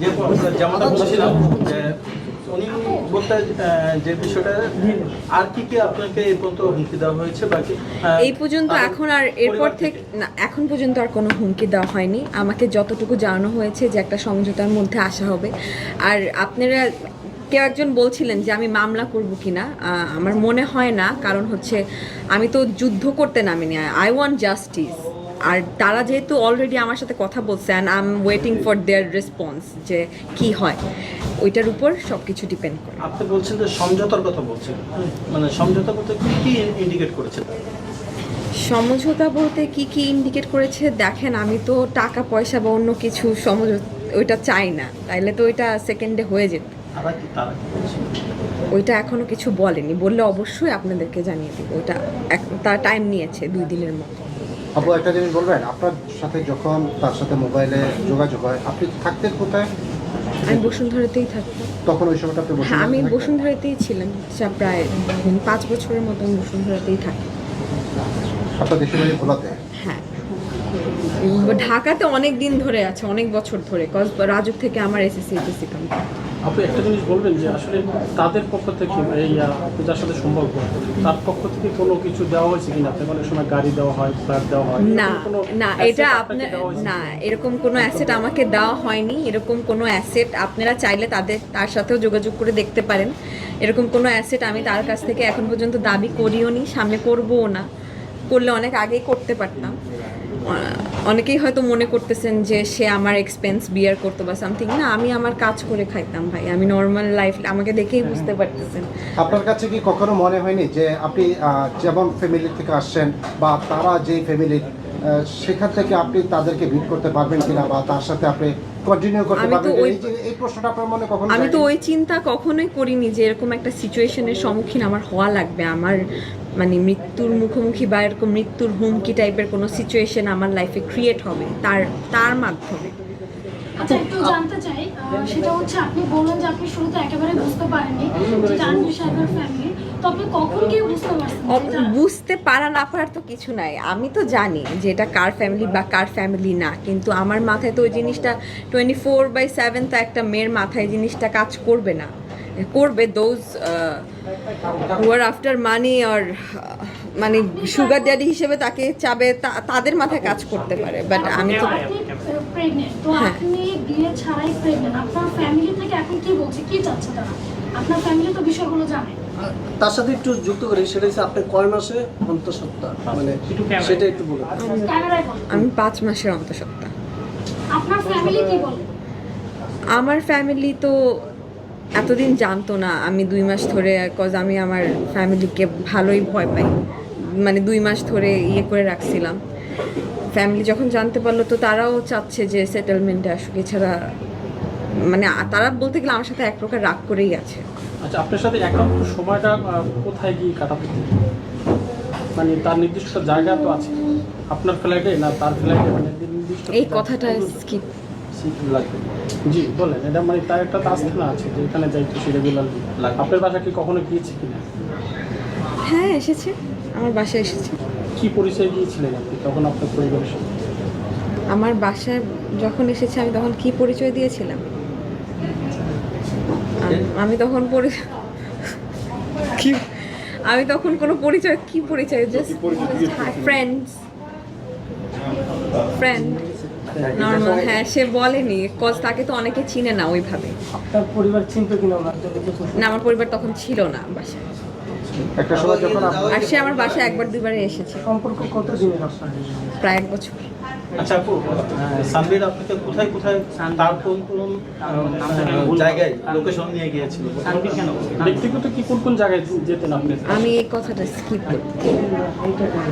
যে যেমনটা বলছিলাম যে উনি বলতে যে বিষয়টা আর কি কি আপনাকে এই পর্যন্ত হুমকি দেওয়া হয়েছে বাকি এই পর্যন্ত এখন আর এরপর থেকে? না এখন পর্যন্ত আর কোনো হুমকি দেওয়া হয়নি। আমাকে যতটুকু জানানো হয়েছে যে একটা সমঝোতার মধ্যে আসা হবে। আর আপনারা কেউ একজন বলছিলেন যে আমি মামলা করব কিনা। আমার মনে হয় না কারণ হচ্ছে আমি তো যুদ্ধ করতে নামিনি। I want justice. আর তারা যেহেতু অলরেডি আমার সাথে কথা বলছে and I am waiting for their response যে কি হয় ওইটার উপর সব কিছু ডিপেন্ড করে। আপনি বলছেন যে সমঝোতার কথা বলছেন। মানে সমঝোতা বলতে কি কি ইন্ডিকেট করেছেন সমঝোতা বলতে কি কি ইন্ডিকেট করেছে? দেখেন আমি তো টাকা পয়সা বা অন্য কিছু সমঝোতা ওইটা চাই না। তাইলে তো ওইটা সেকেন্ডে হয়ে যেত। ওইটা এখনও কিছু বলেনি। বললে অবশ্যই আপনাদেরকে জানিয়ে দিব। ওইটা তার টাইম নিয়েছে দুই দিনের মতো। আপু একটা জিনিস বলবেন? আপনার সাথে যখন তার সাথে মোবাইলে যোগাযোগ হয় আপনি থাকতেন কোথায়? আমি বসুন্ধরাতেই থাকতাম। তখন ওই সময়টা আপনি হ্যাঁ আমি বসুন্ধরাতে বসুন্ধরাতেই ছিলাম। সে প্রায় পাঁচ বছরের মতো আমি বসুন্ধরাতেই থাকি। আপনার দেশের বাড়ি ভোলাতে? ঢাকাতে অনেক দিন ধরে আছে অনেক বছর ধরে। কজ রাজুক থেকে আমার এসএসসি এইচএসসি কমপ্লিট আপনি একটা জিনিস বলবেন যে আসলে তাদের পক্ষ থেকে এই আপনি যার সাথে সম্পর্ক তার পক্ষ থেকে কোনো কিছু দেওয়া হয়েছে কিনা? আপনাকে অনেক সময় গাড়ি দেওয়া হয় ফ্ল্যাট দেওয়া হয় না এরকম কোনো না এটা আপনার না এরকম কোনো অ্যাসেট আমাকে দেওয়া হয়নি এরকম কোনো অ্যাসেট আপনারা চাইলে তাদের তার সাথেও যোগাযোগ করে দেখতে পারেন। এরকম কোনো অ্যাসেট আমি তার কাছ থেকে এখন পর্যন্ত দাবি করিও নি সামনে করবও না। করলে অনেক আগেই করতে পারতাম। অনেকেই হয়তো মনে করতেছেন যে সে আমার এক্সপেন্স বিয়ার করতো বা সামথিং না আমি আমার কাজ করে খাইতাম ভাই। আমি নর্মাল লাইফ আমাকে দেখেই বুঝতে পারতেছেন। আপনার কাছে কি কখনো মনে হয়নি যে আপনি যেমন ফ্যামিলি থেকে আসছেন বা তারা যে ফ্যামিলি সেখান থেকে আপনি তাদেরকে ভিট করতে পারবেন কিনা বা তার সাথে আপনি কন্টিনিউ করতে আমি তো পারবেন ওই- এই এই প্রশ্নটা আপনার মনে কখনো আমি তো ওই চিন্তা কখনোই করিনি যে এরকম একটা সিচুয়েশনের সম্মুখীন আমার হওয়া লাগবে। আমার মানে মৃত্যুর মুখোমুখি বা এরকম মৃত্যুর হুমকি টাইপের কোনো সিচুয়েশন আমার লাইফে ক্রিয়েট হবে তার তার মাধ্যমে। আচ্ছা একটু জানতে চাই সেটা হচ্ছে আপনি বললেন যে আপনি শুরুতে একেবারে বুঝতে পারেননি যে জাহাঙ্গীর সাহেবের ফ্যামিলি তো আপনি কখন বুঝতে এটা- বুঝতে পারা না পারার তো কিছু নাই। আমি তো জানি যে এটা কার ফ্যামিলি বা কার ফ্যামিলি না কিন্তু আমার মাথায় তো ওই জিনিসটা টোয়েন্টি ফোর বাই সেভেন তো একটা মেয়ের মাথায় জিনিসটা কাজ করবে না। করবে those who are after money আর মানে সুগার ড্যাডি হিসেবে তাকে চাবে তা- তাদের মাথায় কাজ করতে পারে বাট আমি তো প্রেগনেন্ট তো হ্যাঁ। আপনি বিয়ে ছাড়াই প্রেগনেন্ট আপনার ফ্যামিলি থেকে এখন কি বলছে? কি চাচ্ছে তারা? আপনার ফ্যামিলি তো বিষয়গুলো জানে। তার সাথে একটু যুক্ত করি সেটা হচ্ছে আপনার কয় মাসে অন্তঃসত্ত্বা? মানে সেটা একটু বলুন। আমি পাঁচ মাসের অন্তঃসত্ত্বা। আপনার ফ্যামিলি কি বলে? আমার ফ্যামিলি তো এতদিন জানতো না আমি দুই মাস ধরে কজ আমি আমার ফ্যামিলিকে ভালোই ভয় পাই। মানে দুই মাস ধরে ইয়ে করে রাখছিলাম। ফ্যামিলি যখন জানতে পারল তো তারাও চাচ্ছে যে সেটেলমেন্টে আসুক এছাড়া মানে তারা বলতে গেলে আমার সাথে এক প্রকার রাগ করেই আছে আচ্ছা আপনার সাথে একান্ত সময়টা কোথায় গিয়ে কাটাতে মানে তার নির্দিষ্ট জায়গা তো আছে। আপনার ফ্ল্যাটে না তার ফ্ল্যাটে মানে নির্দিষ্ট এই কথাটা স্কিপ। লাগবে? জি বলেন এটা মানে তার একটা আস্থানা আছে যে এখানে যাইতো সে রেগুলারলি আপনার বাসা কি কখনো গিয়েছে কিনা? হ্যাঁ এসেছে। আমার বাসায় এসেছে। কি পরিচয় গিয়েছিলেন আপনি তখন আপনার পরিবারের সাথে? আমার বাসায় যখন এসেছে আমি তখন কি পরিচয় দিয়েছিলাম? আম- তখন পরি- কি? আমি তখন কোনো পরিচয় কি পরিচয়? জাস্ট ফ্রেন্ডস ফ্রেন্ড নর্মাল হ্যাঁ সে বলেনি কজ তাকে তো অনেকে চিনে না ওইভাবে। আপনার পরিবার চিন্তা কিনা ওনার না আমার পরিবার তখন ছিল না বাসায়। একটা সময় যখন আর সে আমার বাসায় একবার দুইবারে এসেছে। সম্পর্ক কত দিনের আপনার? প্রায় এক বছর। আচ্ছা আপু আপনাকে কোথায় কোথায় তার কোন কোন জায়গায় লোকেশন নিয়ে গিয়েছিল? ব্যক্তিগত কি কোন কোন জায়গায় যেতেন আপনি? আমি এই কথাটা স্কিপ করি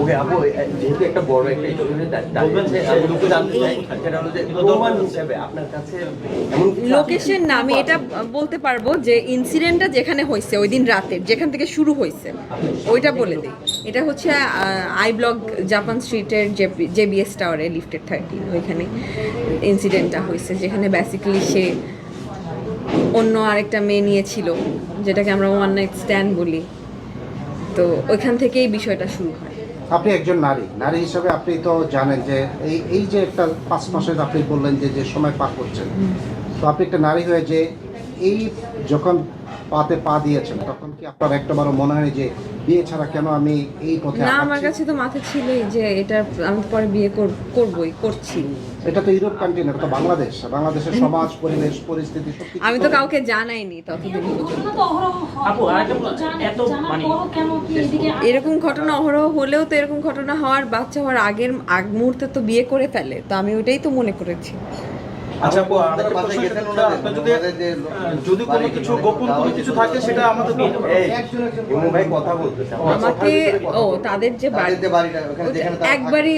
ওকে আপু যেহেতু একটা বড় একটা লোকেশন না আমি এটা বলতে পারব যে ইনসিডেন্টটা যেখানে হয়েছে ওই দিন রাতের যেখান থেকে শুরু হয়েছে ওইটা বলে দিই। এটা হচ্ছে আই ব্লক জাপান স্ট্রিটের জেবিএস টাওয়ারে লিফটেড থার্টি ওইখানে ইনসিডেন্টটা হয়েছে যেখানে বেসিক্যালি সে অন্য আরেকটা মেয়ে নিয়েছিল যেটাকে আমরা ওয়ান নাইট স্ট্যান্ড বলি। তো ওইখান থেকেই বিষয়টা শুরু হয়। আপনি একজন নারী নারী হিসাবে আপনি তো জানেন যে এই এই যে একটা পাঁচ মাসের আপনি বললেন যে যে সময় পার করছেন। তো আপনি একটা নারী হয়ে যে এই যখন পাতে পা দিয়েছেন তখন কি আপনার একটাবারও মনে হয় যে বিয়ে ছাড়া কেন আমি এই পথে না আমার কাছে তো মাথা ছিলই যে এটা আমি পরে বিয়ে কর- করবই করছি। এটা তো ইউরোপ কান্ট্রি না এটা তো বাংলাদেশ। বাংলাদেশের সমাজ পরিবেশ পরিস্থিতি সবকিছু আমি তো কাউকে জানাইনি ততদিন। আপু, এত মানে- কেন কি এদিকে এরকম ঘটনা অহরহ হলেও তো এরকম ঘটনা হওয়ার বাচ্চা হওয়ার আগের আগ মুহূর্তে তো বিয়ে করে ফেলে তো আমি ওটাই তো মনে করেছি। আচ্ছা আপু? আপনার যদি কোনো কিছু গোপন কোনো কিছু থাকে সেটা আমাদের ভাই কথা বলতেছে। আমাকে ও তাদের যে বাড়ি তাদের যে বাড়িটা। একবারই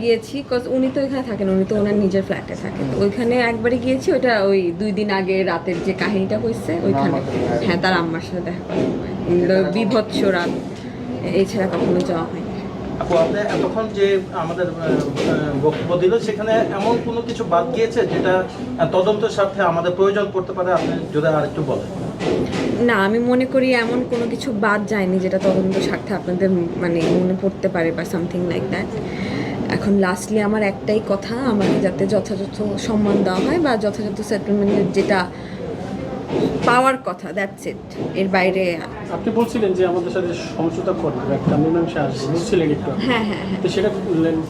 গিয়েছি কজ উনি তো এখানে থাকেন উনি তো ওনার নিজের ফ্ল্যাটে থাকেন তো ওইখানে একবারই গিয়েছি ওটা ওই দুই দিন আগে রাতের যে কাহিনীটা হয়েছে ওইখানে। হ্যাঁ তার আম্মার সাথে দেখা বিভৎস রাত। এছাড়া কখনো যাওয়া হয়নি। আপু এতক্ষণ যে আমাদের বক্তব্য দিল, সেখানে এমন কোনো কিছু বাদ গিয়েছে যেটা তদন্তের সাথে আমাদের প্রয়োজন পড়তে পারে? আপনি যদি আরেকটু বলেন। না, আমি মনে করি এমন কোনো কিছু বাদ যায়নি যেটা তদন্ত স্বার্থে আপনাদের মানে মনে পড়তে পারে বা সামথিং লাইক দ্যাট এখন লাস্টলি আমার একটাই কথা, আমাকে যাতে যথাযথ সম্মান দেওয়া হয় বা যথাযথ সেটেলমেন্টের যেটা পাওয়ার কথা দ্যাটস ইট এর বাইরে আপনি বলছিলেন যে আমাদের সাথে সমঝোতা করবে একটা মীমাংসা আসবে বলছিলেন একটু হ্যাঁ হ্যাঁ হ্যাঁ। তো সেটা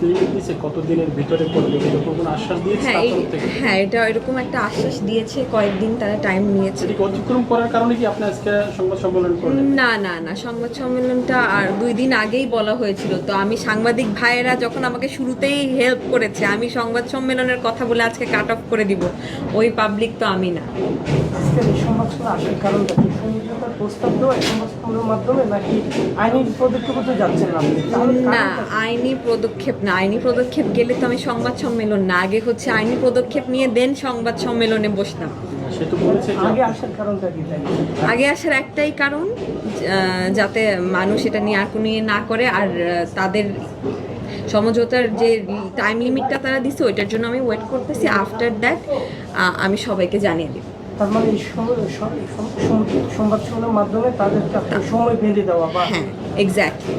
লিমিট দিয়েছে কতদিনের ভিতরে করবে এরকম কোনো আশ্বাস দিয়েছে হ্যাঁ তার থেকে? হ্যাঁ এটা এরকম একটা আশ্বাস দিয়েছে কয়েকদিন তারা টাইম নিয়েছে। সেটিকে অতিক্রম করার কারণে কি আপনি আজকে সংবাদ সম্মেলন করলেন? না না না সংবাদ সম্মেলনটা আর দুই দিন আগেই বলা হয়েছিল। তো আমি সাংবাদিক ভাইয়েরা যখন আমাকে শুরুতেই হেল্প করেছে আমি সংবাদ সম্মেলনের কথা বলে আজকে কাট অফ করে দিব। ওই পাবলিক তো আমি না। এই সমাজগুলো আসার কারণটা কি সমঝোতার প্রস্তাব দেওয়া এই সমাজগুলোর মাধ্যমে নাকি আইনি পদক্ষেপে তো যাচ্ছেন না। না আইনি পদক্ষেপ না আইনি পদক্ষেপ গেলে তো আমি সংবাদ সম্মেলন না আগে হচ্ছে আইনি পদক্ষেপ নিয়ে দেন সংবাদ সম্মেলনে বসতাম। আগে আসার কারণটা কি তাই? আগে আসার একটাই কারণ যাতে মানুষ এটা নিয়ে আর কোনো ইয়ে না করে আর তাদের সমঝোতার যে টাইম লিমিটটা তারা দিছে ওইটার জন্য আমি ওয়েট করতেছি। আফটার দ্যাট আমি সবাইকে জানিয়ে দিব। তার মানে এই সংবাদ সম্মেলনের মাধ্যমে তাদেরকে সময় বেঁধে দেওয়া বা হ্যাঁ এক্স্যাক্টলি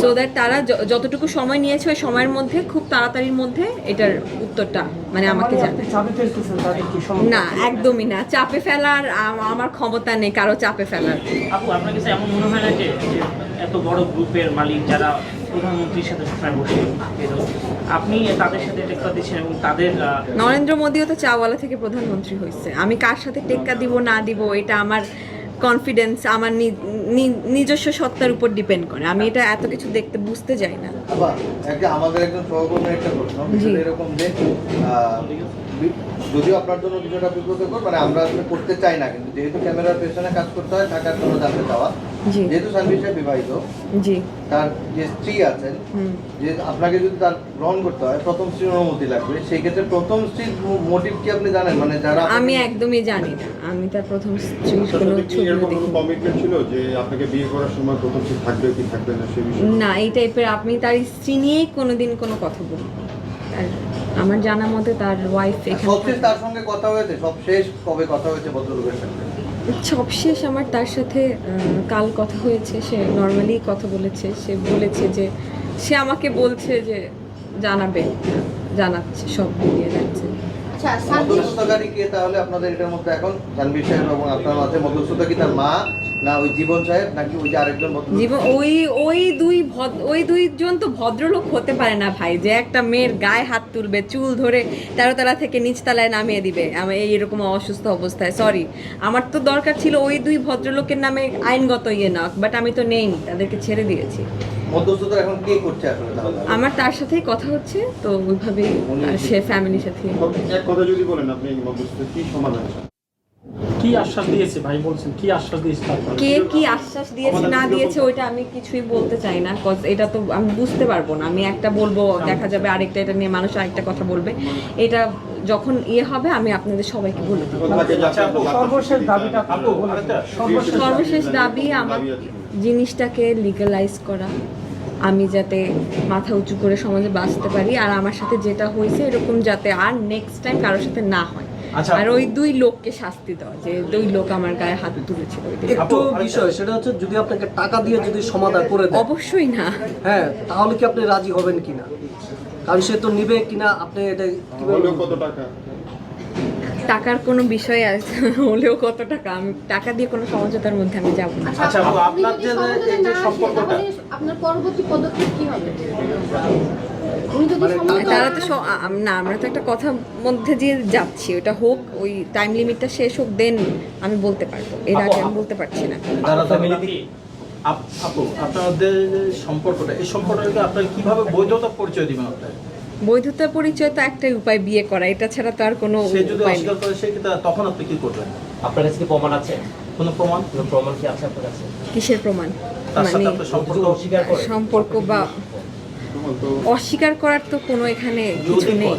সো দ্যাট তারা যতটুকু সময় নিয়েছে ওই সময়ের মধ্যে খুব তাড়াতাড়ির মধ্যে এটার উত্তরটা মানে আমাকে মানে সময়। না একদমই না। চাপে ফেলার আমার ক্ষমতা নেই কারও চাপে ফেলার। আপু আপনার কাছে এমন মনে হয় না যে এত বড় গ্রুপের মালিক যারা প্রধানমন্ত্রীর সাথে সবসময় বসে আপনি তাদের সাথে টেক্কা দিচ্ছেন এবং তাদের নরেন্দ্র মোদীও তো চাওয়ালা থেকে প্রধানমন্ত্রী হয়েছে। আমি কার সাথে টেক্কা দিব না দিব এটা আমার কনফিডেন্স আমার নিজস্ব সত্তার উপর ডিপেন্ড করে। আমি এটা এত কিছু দেখতে বুঝতে যাই না। আমাদের একজন সহকর্মীর একটা প্রশ্ন এরকম যে যদিও আপনার জন্য বিষয়টা বিব্রতকর মানে আমরা আসলে করতে চাই না কিন্তু যেহেতু ক্যামেরার পেছনে কাজ করতে হয় টাকার জন্য জানতে চাওয়া যেহেতু সার্ভিস বিবাহিত জি। তার যে স্ত্রী আছেন যে আপনাকে যদি তার গ্রহণ করতে হয় প্রথম স্ত্রীর অনুমতি লাগবে। সেই ক্ষেত্রে প্রথম স্ত্রীর মোটিভ কি আপনি জানেন? মানে যারা আমি একদমই জানি না। আমি তার প্রথম স্ত্রীর কোনো ছবি এরকম কমিটমেন্ট ছিল যে আপনাকে বিয়ে করার সময় প্রথম সে থাকবে কি থাকবে না সে বিষয়ে? না এই টাইপের আপনি তার স্ত্রী নিয়েই কোনোদিন কোনো কথা বলুন আর আমার জানা মতে তার ওয়াইফ এখানে সবশেষ তার সঙ্গে কথা হয়েছে? সব শেষ কবে কথা হয়েছে ভদ্রলোকের সাথে? সবশেষ আমার তার সাথে কাল কথা হয়েছে। সে নর্মালি কথা বলেছে। সে বলেছে যে সে আমাকে বলছে যে জানাবে জানাচ্ছে সব দিয়ে যাচ্ছে। মধ্যস্থতাকারী কে তাহলে আপনাদের এটার মধ্যে এখন? জানবীর সাহেব এবং আপনার মাঝে মধ্যস্থতা কি তার মা? না ওই জীবন সাহেব নাকি ওই যে আরেকজন ভদ্রলোক? জীবন ওই ওই দুই ওই দুইজন তো ভদ্রলোক হতে পারে না ভাই। যে একটা মেয়ের গায়ে হাত তুলবে চুল ধরে তেরোতলা থেকে নিচতলায় নামিয়ে দিবে আমি এইরকম অসুস্থ অবস্থায় সরি আমার তো দরকার ছিল ওই দুই ভদ্রলোকের নামে আইনগত ইয়ে না বাট আমি তো নেইনি তাদেরকে ছেড়ে দিয়েছি। মধ্যস্থতা এখন কে করছে আসলে আমার তার সাথেই কথা হচ্ছে তো ওইভাবেই আর সে ফ্যামিলির সাথে কথা যদি বলেন আপনি মধ্যস্থতা কি সমাধান? চান? কি আশ্বাস দিয়েছে? ভাই বলছেন কি আশ্বাস দিয়েছে কে কি আশ্বাস দিয়েছে না দিয়েছে ওইটা আমি কিছুই বলতে চাই না কজ এটা তো আমি বুঝতে পারব না। আমি একটা বলব দেখা যাবে আরেকটা এটা নিয়ে মানুষ আরেকটা কথা বলবে। এটা যখন ইয়ে হবে আমি আপনাদের সবাইকে বলে দেবো। সর্বশেষ দাবিটা আপু, বলে সর্বশেষ সর্বশেষ দাবি আমার জিনিসটাকে লিগালাইজ করা। আমি যাতে মাথা উঁচু করে সমাজে বাঁচতে পারি আর আমার সাথে যেটা হয়েছে এরকম যাতে আর নেক্সট টাইম কারোর সাথে না হয়। আর ওই দুই লোককে শাস্তি দেওয়া যে দুই লোক আমার গায়ে হাত তুলেছিল একটু বিষয় সেটা হচ্ছে যদি আপনাকে টাকা দিয়ে যদি সমাধান করে দেয় অবশ্যই না। হ্যাঁ তাহলে কি আপনি রাজি হবেন কিনা? কারণ সে তো নিবে কিনা আপনি এটা কত টাকা? টাকার কোনো বিষয় আছে হলেও কত টাকা? আমি টাকা দিয়ে কোনো সমঝোতার মধ্যে আমি যাব না। আচ্ছা আপনার যে সম্পর্কটা। আপনার পরবর্তী পদক্ষেপ কি হবে? মানে তারা তো না আমরা তো একটা কথা মধ্যে দিয়ে যাচ্ছি। ওটা হোক ওই টাইম লিমিটটা শেষ হোক দেন আমি বলতে পারব। এর আগে আমি বলতে পারছি না। আপু আপনাদের সম্পর্কটা এই সম্পর্কটা আপনার কীভাবে বৈধতা পরিচয় দিবেন আপনার? বৈধতা পরিচয় তো একটাই উপায় বিয়ে করা। এটা ছাড়া তো আর কোনো সে যদি উপায় নেই। অস্বীকার করে সেক্ষেত্রে তখন আপনি কি করবেন? আপনার কাছে কি প্রমাণ আছে? কোনো প্রমাণ? কোনো প্রমাণ কি আছে আপনার কাছে? কিসের প্রমাণ? মানে সম্পর্ক অস্বীকার সম্পর্ক বা অস্বীকার করার তো কোনো এখানে কিছু নেই।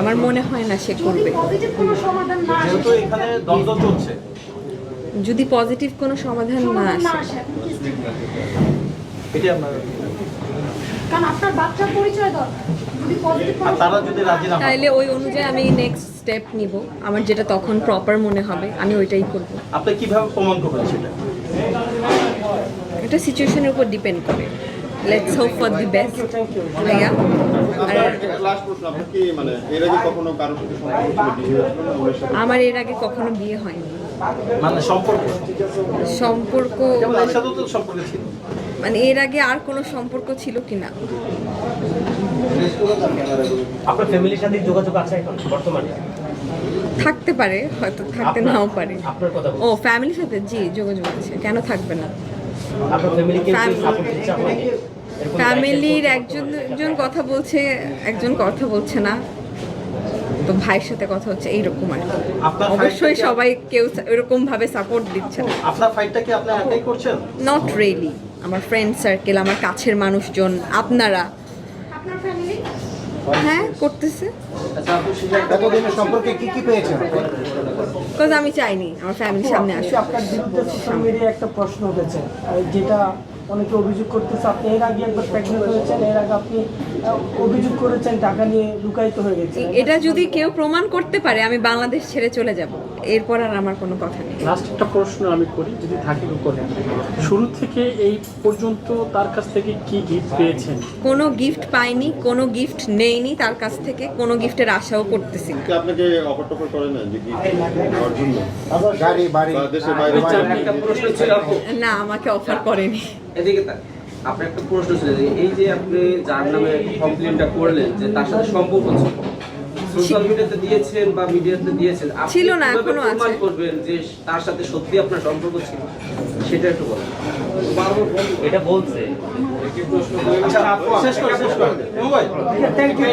আমার মনে হয় না সে করবে। পজিটিভ কোনো সমাধান না আসে যেহেতু এখানে দ্বন্দ্ব চলছে। যদি পজিটিভ কোনো সমাধান না আসে। আসে আপনি কি step নেবেন? এটি আপনার কারণ আপনার বাচ্চার পরিচয় দরকার। যদি পজিটিভ আর তারা যদি রাজি না তাইলে ওই অনুযায়ী আমি নেক্সট স্টেপ নিব। আমার যেটা তখন প্রপার মনে হবে আমি ওইটাই করব। আপনি কীভাবে প্রমাণ করবেন সেটা? এটা সিচুয়েশনের উপর ডিপেন্ড করে। Let's hope for the best ভাইয়া আর লাস্ট প্রশ্ন আপনার কি মানে এর আগে কখনো কারোর সাথে সম্পর্ক ছিল বিয়ে হয়েছিল না ওনার সাথে? আমার এর আগে কখনো বিয়ে হয়নি। মানে সম্পর্ক? সম্পর্ক ছিল। মানে এর আগে আর কোনো সম্পর্ক ছিল কিনা? আপনার ফ্যামিলির সাথে যোগাযোগ আছে এখন বর্তমানে? থাকতে পারে হয়তো থাকতে নাও পারে। আপনার কথা ও। ফ্যামিলির সাথে? জি যোগাযোগ আছে। কেন থাকবে না? ফ্যামিলির একজন একজন কথা বলছে একজন কথা বলছে না। তো ভাইয়ের সাথে কথা হচ্ছে এইরকম আর কি। অবশ্যই সবাই কেউ এরকম ভাবে সাপোর্ট দিচ্ছে না। আপনার ফাইটটা কি আপনি একাই করছেন? নট রিয়েলি আমার ফ্রেন্ড সার্কেল আমার কাছের মানুষজন আপনারা। হ্যাঁ করতেছে। এতদিনের সম্পর্কে কি কি পেয়েছেন? আমি চাইনি আমার ফ্যামিলির সামনে আসি আসুক। আপনার বিরুদ্ধে সোশ্যাল মিডিয়ায় একটা প্রশ্ন উঠেছে যেটা অনেকে অভিযোগ করতেছে আপনি এর আগে একবার প্রেগনেন্ট হয়েছেন এর আগে আপনি অভিযোগ করেছেন টাকা নিয়ে লুকায়িত হয়ে গেছে এটা যদি কেউ প্রমাণ করতে পারে আমি বাংলাদেশ ছেড়ে চলে যাব। এরপর আর আমার কোনো কথা নেই। লাস্ট একটা প্রশ্ন আমি করি যদি থাকে তো করেন শুরু থেকে এই পর্যন্ত তার কাছ থেকে কি গিফট পেয়েছেন? কোনো গিফট পাইনি কোনো গিফট নেইনি তার কাছ থেকে কোনো গিফটের আশাও করতেছি না। আপনাকে অফার টফার করে না যে কি দেওয়ার জন্য? গাড়ি বাড়ি। দেশের বাইরে একটা প্রশ্ন ছিল না আমাকে অফার করেনি। এদিকে আপনার একটা প্রশ্ন ছিল যে এই যে আপনি যার নামে কমপ্লেনটা করলেন যে তার সাথে সম্পর্ক ছিল সোশ্যাল মিডিয়াতে দিয়েছেন বা মিডিয়াতে দিয়েছেন ছিল না, এখনও প্রমাণ আছে। করবেন যে তার সাথে সত্যি আপনার সম্পর্ক ছিল? সেটা একটু বলেন। এটা বলছে। Thank you